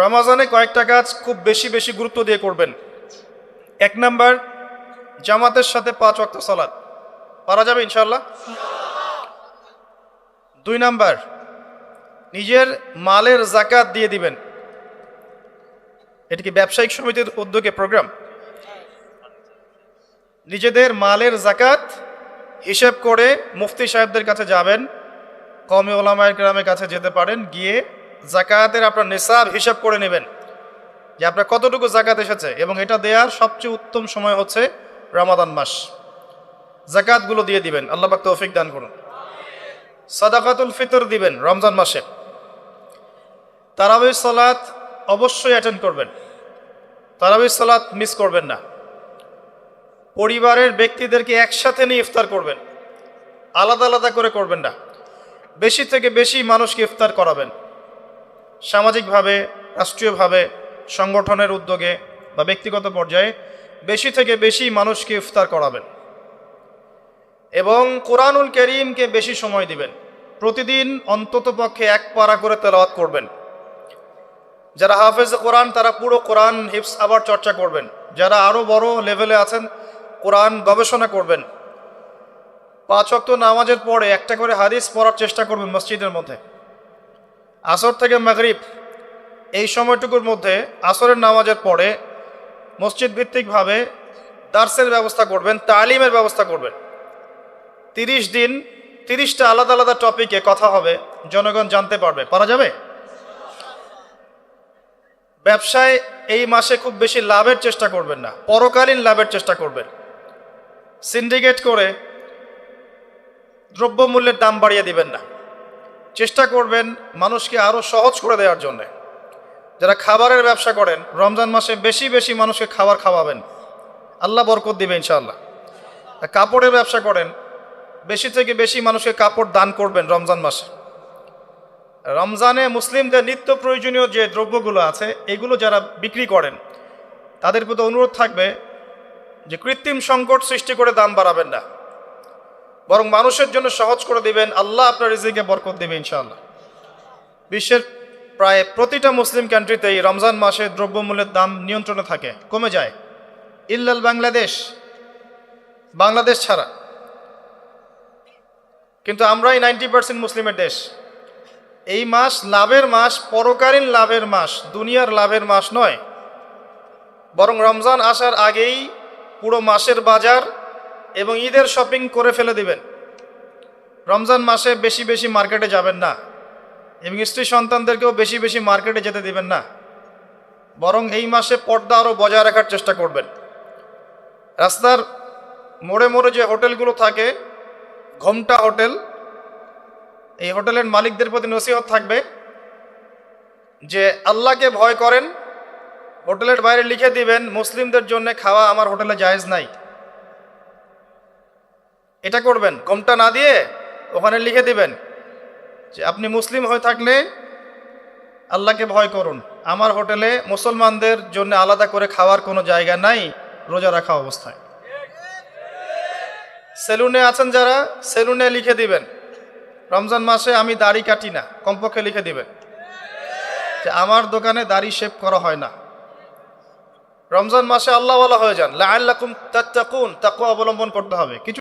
রমাজানে কয়েকটা কাজ খুব বেশি বেশি গুরুত্ব দিয়ে করবেন। এক নাম্বার, জামাতের সাথে পাঁচ ওয়াক্ত সালাদ পারা যাবে ইনশাল্লাহ দুই নাম্বার, নিজের মালের জাকাত দিয়ে দিবেন। এটি কি ব্যবসায়িক সমিতির উদ্যোগে প্রোগ্রাম নিজেদের মালের জাকাত হিসেব করে মুফতি সাহেবদের কাছে যাবেন কমে ওলামায়ের গ্রামের কাছে যেতে পারেন, গিয়ে জাকাতের আপনার নিসাব হিসাব করে নেবেন যে আপনার কতটুকু জাকাত এসেছে এবং এটা দেওয়ার সবচেয়ে উত্তম সময় হচ্ছে রমাদান মাস। জাকাতগুলো দিয়ে দিবেন। আল্লাহ পাক তৌফিক দান করুন। সাদাকাতুল ফিতর দিবেন রমজান মাসে। তারাবির সালাত অবশ্যই অ্যাটেন্ড করবেন। তারাবির সালাত মিস করবেন না। পরিবারের ব্যক্তিদেরকে একসাথে নিয়ে ইফতার করবেন। আলাদা আলাদা করে করবেন না। বেশি থেকে বেশি মানুষকে ইফতার করাবেন। সামাজিকভাবে, রাষ্ট্রীয়ভাবে, সংগঠনের উদ্যোগে বা ব্যক্তিগত পর্যায়ে বেশি থেকে বেশি মানুষকে ইফতার করাবেন এবং কোরআনুল করিমকে বেশি সময় দিবেন। প্রতিদিন অন্তত পক্ষে এক পারা করে তেলাওয়াত করবেন। যারা হাফেজ কোরআন, তারা পুরো কোরআন হিপস আবার চর্চা করবেন। যারা আরও বড় লেভেলে আছেন, কোরআন গবেষণা করবেন। পাঁচ অক্ত নামাজের পরে একটা করে হাদিস পড়ার চেষ্টা করবেন মসজিদের মধ্যে। আসর থেকে মাগরিব, এই সময়টুকুর মধ্যে আসরের নামাজের পরে মসজিদ ভিত্তিকভাবে দার্সের ব্যবস্থা করবেন, তালিমের ব্যবস্থা করবেন। তিরিশ দিন, তিরিশটা আলাদা আলাদা টপিকে কথা হবে, জনগণ জানতে পারবে। পারা যাবে? ব্যবসায় এই মাসে খুব বেশি লাভের চেষ্টা করবেন না, পরকালীন লাভের চেষ্টা করবেন। সিন্ডিকেট করে দ্রব্যমূল্যের দাম বাড়িয়ে দিবেন না। চেষ্টা করবেন মানুষকে আরও সহজ করে দেওয়ার জন্যে। যারা খাবারের ব্যবসা করেন, রমজান মাসে বেশি বেশি মানুষকে খাবার খাওয়াবেন। আল্লাহ বরকত দিবে ইনশাআল্লাহ। কাপড়ের ব্যবসা করেন, বেশি থেকে বেশি মানুষকে কাপড় দান করবেন রমজান মাসে। রমজানে মুসলিমদের নিত্য প্রয়োজনীয় যে দ্রব্যগুলো আছে, এগুলো যারা বিক্রি করেন, তাদের প্রতি অনুরোধ থাকবে যে কৃত্রিম সংকট সৃষ্টি করে দাম বাড়াবেন না। বরং মানুষের জন্য সহজ করে দিবেন। আল্লাহ আপনার রিজিকে বরকত দেবে ইনশাআল্লাহ। বিশ্বের প্রায় প্রতিটা মুসলিম কান্ট্রিতেই রমজান মাসে দ্রব্যমূল্যের দাম নিয়ন্ত্রণে থাকে, কমে যায়। ইল্লাল বাংলাদেশ বাংলাদেশ ছাড়া। কিন্তু আমরাই নাইনটি পার্সেন্ট মুসলিমের দেশ। এই মাস লাভের মাস, পরকালীন লাভের মাস, দুনিয়ার লাভের মাস নয়। বরং রমজান আসার আগেই পুরো মাসের বাজার এবং ঈদের শপিং করে ফেলে দিবেন। রমজান মাসে বেশি বেশি মার্কেটে যাবেন না এবং স্ত্রী সন্তানদেরকেও বেশি বেশি মার্কেটে যেতে দিবেন না। বরং এই মাসে পর্দা আরও বজায় রাখার চেষ্টা করবেন। রাস্তার মোড়ে মোড়ে যে হোটেলগুলো থাকে, ঘোমটা হোটেল, এই হোটেলের মালিকদের প্রতি নসিহত থাকবে যে আল্লাহকে ভয় করেন, হোটেলের বাইরে লিখে দিবেন, মুসলিমদের জন্য খাওয়া আমার হোটেলে জায়েজ নাই। এটা করবেন, কমটা না দিয়ে ওখানে লিখে দিবেন যে আপনি মুসলিম হয়ে থাকলে আল্লাহকে ভয় করুন। আমার হোটেলে মুসলমানদের জন্য আলাদা করে খাওয়ার কোনো জায়গা নাই, রোজা রাখা অবস্থায়। সেলুনে আছেন যারা, সেলুনে লিখে দিবেন, রমজান মাসে আমি দাড়ি কাটি না, কমপক্ষে লিখে দিবেন। যে আমার দোকানে দাড়ি শেভ করা হয় না। রমজান মাসে আল্লাহওয়ালা হয়ে যান। লাআল্লাকুম তাত্তাকুন, তাকওয়া অবলম্বন করতে হবে। কিছু